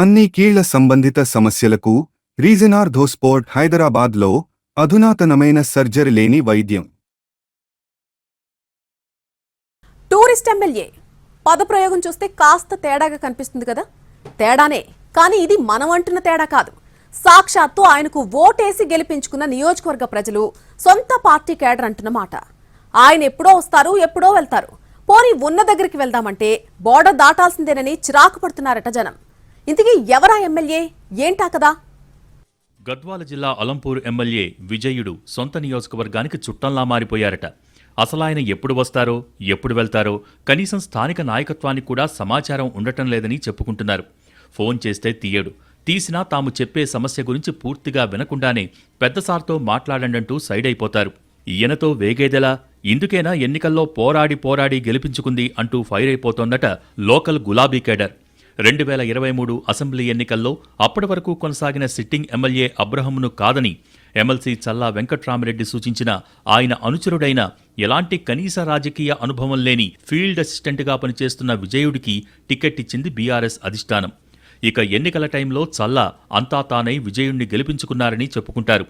అన్ని కీళ్ళ సంబంధిత సమస్యలకు రీజనార్థోస్పోర్ట్ హైదరాబాద్లో అధునాతనమైన సర్జరీ లేని వైద్యం. టూరిస్ట్ ఎమ్మెల్యే పదప్రయోగం చూస్తే కాస్త తేడాగా కనిపిస్తుంది కదా? తేడానే కానీ ఇది మనం అంటున్న తేడా కాదు. సాక్షాత్తు ఆయనకు ఓటేసి గెలిపించుకున్న నియోజకవర్గ ప్రజలు సొంత పార్టీ కేడర్ అంటున్న మాట. ఆయన ఎప్పుడో వస్తారు ఎప్పుడో వెళ్తారు. పోనీ ఉన్న దగ్గరికి వెళ్దామంటే బోర్డర్ దాటాల్సిందేనని చిరాకు పడుతున్నారట జనం. ఇంతకీ ఎవరా ఎమ్మెల్యే? ఏంటా కదా గద్వాల జిల్లా అలంపూర్ ఎమ్మెల్యే విజయుడు సొంత నియోజకవర్గానికి చుట్టంలా మారిపోయారట. అసలాయన ఎప్పుడు వస్తారో ఎప్పుడు వెళ్తారో కనీసం స్థానిక నాయకత్వానికి కూడా సమాచారం ఉండటం లేదని చెప్పుకుంటున్నారు. ఫోన్ చేస్తే తీయడు. తీసినా తాము చెప్పే సమస్య గురించి పూర్తిగా వినకుండానే పెద్దసార్తో మాట్లాడండంటూ సైడ్ అయిపోతారు ఈయనతో వేగేదెలా? ఇందుకేనా ఎన్నికల్లో పోరాడి పోరాడి గెలిపించుకుంది అంటూ ఫైర్ అయిపోతోందట లోకల్ గులాబీ కేడర్. రెండు వేల ఇరవై మూడు అసెంబ్లీ ఎన్నికల్లో అప్పటి వరకు కొనసాగిన సిట్టింగ్ ఎమ్మెల్యే అబ్రహంను కాదని ఎమ్మెల్సీ చల్లా వెంకట్రామిరెడ్డి సూచించిన ఆయన అనుచరుడైన ఎలాంటి కనీస రాజకీయ అనుభవం లేని ఫీల్డ్ అసిస్టెంట్గా పనిచేస్తున్న విజయుడికి టికెట్ ఇచ్చింది బీఆర్ఎస్ అధిష్టానం. ఇక ఎన్నికల టైంలో చల్లా అంతా తానై విజయుణ్ణి గెలిపించుకున్నారని చెప్పుకుంటారు.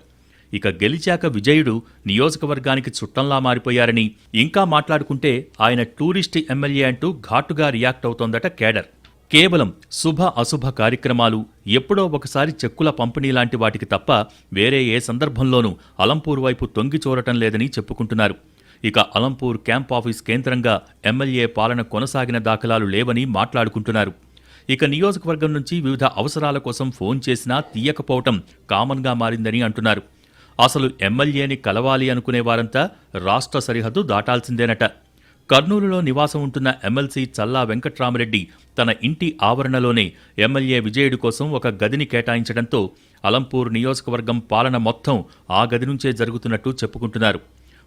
ఇక గెలిచాక విజయుడు నియోజకవర్గానికి చుట్టంలా మారిపోయారని ఇంకా మాట్లాడుకుంటే ఆయన టూరిస్ట్ ఎమ్మెల్యే అంటూ ఘాటుగా రియాక్ట్ అవుతోందట కేడర్. కేవలం శుభ అశుభ కార్యక్రమాలు ఎప్పుడో ఒకసారి చెక్కుల పంపిణీ లాంటి వాటికి తప్ప వేరే ఏ సందర్భంలోనూ అలంపూర్ వైపు తొంగి చూడటం లేదని చెప్పుకుంటున్నారు. ఇక అలంపూర్ క్యాంప్ ఆఫీస్ కేంద్రంగా ఎమ్మెల్యే పాలన కొనసాగిన దాఖలాలు లేవని మాట్లాడుకుంటున్నారు. ఇక నియోజకవర్గం నుంచి వివిధ అవసరాల కోసం ఫోన్ చేసినా తీయకపోవటం కామన్గా మారిందని అంటున్నారు. అసలు ఎమ్మెల్యేని కలవాలి అనుకునే వారంతా రాష్ట్ర సరిహద్దు దాటాల్సిందేనట. కర్నూలులో నివాసం ఉంటున్న ఎమ్మెల్సీ చల్లా వెంకట్రామరెడ్డి తన ఇంటి ఆవరణలోనే ఎమ్మెల్యే విజయుడి కోసం ఒక గదిని కేటాయించడంతో అలంపూర్ నియోజకవర్గం పాలన మొత్తం ఆ గది నుంచే జరుగుతున్నట్టు చెప్పుకుంటున్నారు.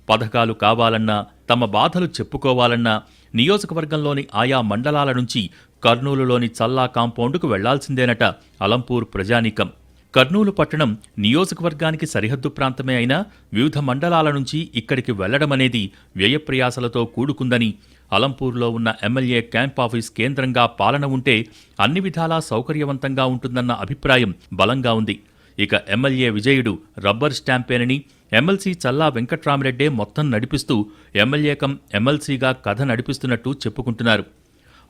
పథకాలు కావాలన్నా తమ బాధలు చెప్పుకోవాలన్నా నియోజకవర్గంలోని ఆయా మండలాల నుంచి కర్నూలులోని చల్లా కాంపౌండ్కు వెళ్ళాల్సిందేనట అలంపూర్ ప్రజానీకం. కర్నూలు పట్టణం నియోజకవర్గానికి సరిహద్దు ప్రాంతమే అయినా వివిధ మండలాల నుంచి ఇక్కడికి వెళ్ళడమనేది వ్యయప్రయాసలతో కూడుకుందని అలంపూర్లో ఉన్న ఎమ్మెల్యే క్యాంప్ ఆఫీస్ కేంద్రంగా పాలన ఉంటే అన్ని విధాలా సౌకర్యవంతంగా ఉంటుందన్న అభిప్రాయం బలంగా ఉంది. ఇక ఎమ్మెల్యే విజయుడు రబ్బర్ స్టాంపేనని ఎమ్మెల్సీ చల్లా వెంకట్రామిరెడ్డే మొత్తం నడిపిస్తూ ఎమ్మెల్యే కం ఎమ్మెల్సీగా కథ నడిపిస్తున్నట్టు చెప్పుకుంటున్నారు.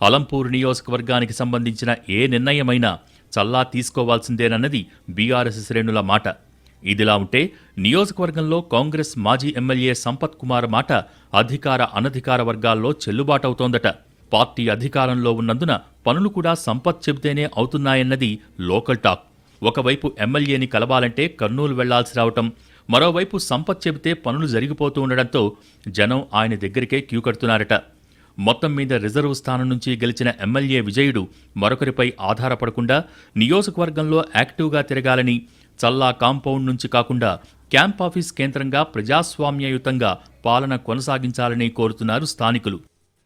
అలంపూర్ నియోజకవర్గానికి సంబంధించిన ఏ నిర్ణయమైనా చల్లా తీసుకోవాల్సిందేనన్నది బీఆర్ఎస్ శ్రేణుల మాట. ఇదిలా ఉంటే నియోజకవర్గంలో కాంగ్రెస్ మాజీ ఎమ్మెల్యే సంపత్ కుమార్ మాట అధికార అనధికార వర్గాల్లో చెల్లుబాటవుతోందట. పార్టీ అధికారంలో ఉన్నందున పనులు కూడా సంపత్ చెబితేనే అవుతున్నాయన్నది లోకల్ టాక్. ఒకవైపు ఎమ్మెల్యేని కలవాలంటే కర్నూలు వెళ్ళాల్సి రావటం మరోవైపు సంపత్ చెబితే పనులు జరిగిపోతూ ఉండడంతో జనం ఆయన దగ్గరికే క్యూ కడుతున్నారట. మొత్తం మీద రిజర్వ్ స్థానం నుంచి గెలిచిన ఎమ్మెల్యే విజయుడు మరొకరిపై ఆధారపడకుండా నియోజకవర్గంలో యాక్టివ్గా తిరగాలని చల్లా కాంపౌండ్ నుంచి కాకుండా క్యాంప్ ఆఫీస్ కేంద్రంగా ప్రజాస్వామ్యయుతంగా పాలన కొనసాగించాలని కోరుతున్నారు స్థానికులు.